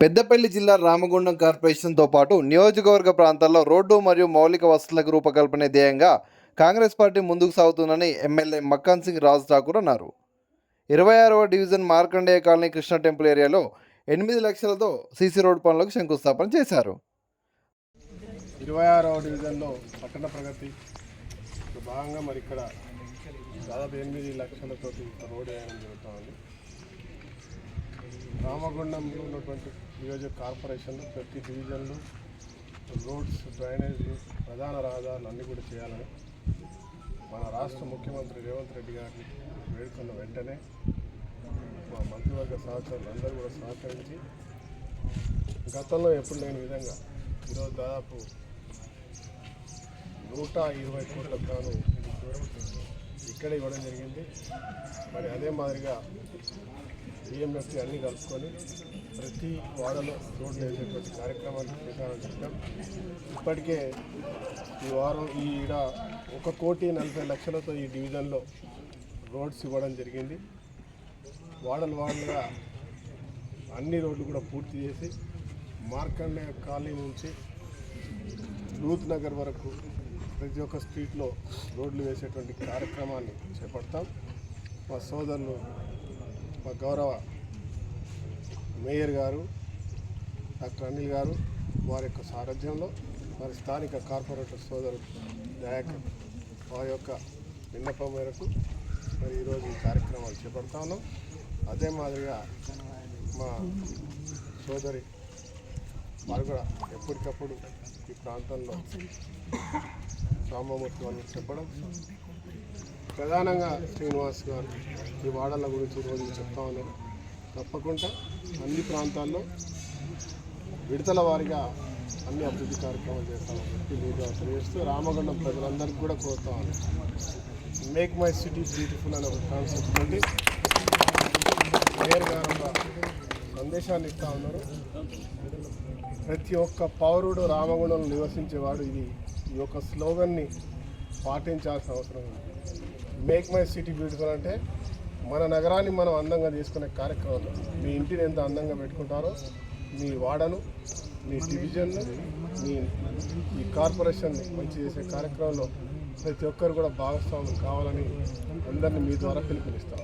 పెద్దపల్లి జిల్లా రామగుండం కార్పొరేషన్తో పాటు నియోజకవర్గ ప్రాంతాల్లో రోడ్డు మరియు మౌలిక వసతులకు రూపకల్పన ధ్యేయంగా కాంగ్రెస్ పార్టీ ముందుకు సాగుతుందని ఎమ్మెల్యే మక్కాన్ సింగ్ రాజ్ ఠాకూర్ అన్నారు. ఇరవై ఆరవ division Markandeya colony Krishna temple ఏరియాలో ఎనిమిది లక్షలతో సీసీ రోడ్ పనులకు శంకుస్థాపన చేశారు. ఇరవై ఆరవ డివిజన్లో పట్టణ ప్రగతి భాగంగా మరి ఇక్కడ దాదాపు ఎనిమిది లక్షలతోటి రోడ్ వేయడం జరుగుతుంది. రామగుండంలో ఉన్నటువంటి నియోజక కార్పొరేషన్లు ప్రతి డివిజన్లు రోడ్స్ డ్రైనేజీ ప్రధాన రహదారులు అన్నీ కూడా చేయాలని మన రాష్ట్ర ముఖ్యమంత్రి రేవంత్ రెడ్డి గారిని వేడుకున్న వెంటనే మా మంత్రివర్గ సహచరులు అందరూ కూడా సహకరించి గతంలో ఎప్పుడు లేని విధంగా ఈరోజు దాదాపు నూట ఇరవై కోట్లకు గాను ఇక్కడ ఇవ్వడం జరిగింది. మరి అదే మాదిరిగా బిఎంఎఫ్టీ అన్నీ కలుపుకొని ప్రతి వాడలో రోడ్లు వేసేటువంటి కార్యక్రమాన్ని చేశామని చెప్పాం ఇప్పటికే ఈ వారం ఈ ఈడ ఒక కోటి నలభై లక్షలతో ఈ డివిజన్లో రోడ్స్ ఇవ్వడం జరిగింది. వాడలు వాడలుగా అన్ని రోడ్లు కూడా పూర్తి చేసి మార్కండే కాలనీ నుంచి రూత్ నగర్ వరకు ప్రతి ఒక్క స్ట్రీట్లో రోడ్లు వేసేటువంటి కార్యక్రమాన్ని చేపడతాం. మా సోదరులు మా గౌరవ మేయర్ గారు డాక్టర్ అనిల్ గారు వారి యొక్క సారథ్యంలో వారి స్థానిక కార్పొరేటర్ సోదరు దయాకర్ వారి యొక్క విన్నపం మేరకు మరి ఈరోజు ఈ కార్యక్రమాలు చేపడతా ఉన్నాం. అదే మాదిరిగా మా సోదరి వారు కూడా ఎప్పటికప్పుడు ఈ ప్రాంతంలో రామమూర్తి వాళ్ళు చెప్పడం. ప్రధానంగా శ్రీనివాస్ గారు ఈ వాడల గురించి రోజు చెప్తా ఉన్నారు. తప్పకుండా అన్ని ప్రాంతాల్లో విడతల వారిగా అన్ని అభివృద్ధి కార్యక్రమాలు చేస్తామని చెప్పి మీరు తెలియజేస్తూ రామగుండం ప్రజలందరికీ కూడా కోరుతా ఉన్నాను మేక్ మై సిటీ బ్యూటిఫుల్ అనే ఒక కాన్సెప్ట్ తోటి మేయర్ గారు సందేశాన్ని ఇస్తా ఉన్నారు. ప్రతి ఒక్క పౌరుడు రామగుణం నివసించేవాడు ఇది. ఈ యొక్క స్లోగన్ని పాటించాల్సిన అవసరం ఉంది. మేక్ మై సిటీ బ్యూటిఫుల్ అంటే మన నగరాన్ని మనం అందంగా తీసుకునే కార్యక్రమం. మీ ఇంటిని ఎంత అందంగా పెట్టుకుంటారో మీ వాడను మీ డివిజన్ను మీ ఈ కార్పొరేషన్ మంచి చేసే కార్యక్రమంలో ప్రతి ఒక్కరు కూడా భాగస్వాములు కావాలని అందరినీ మీ ద్వారా పిలుపునిస్తాం.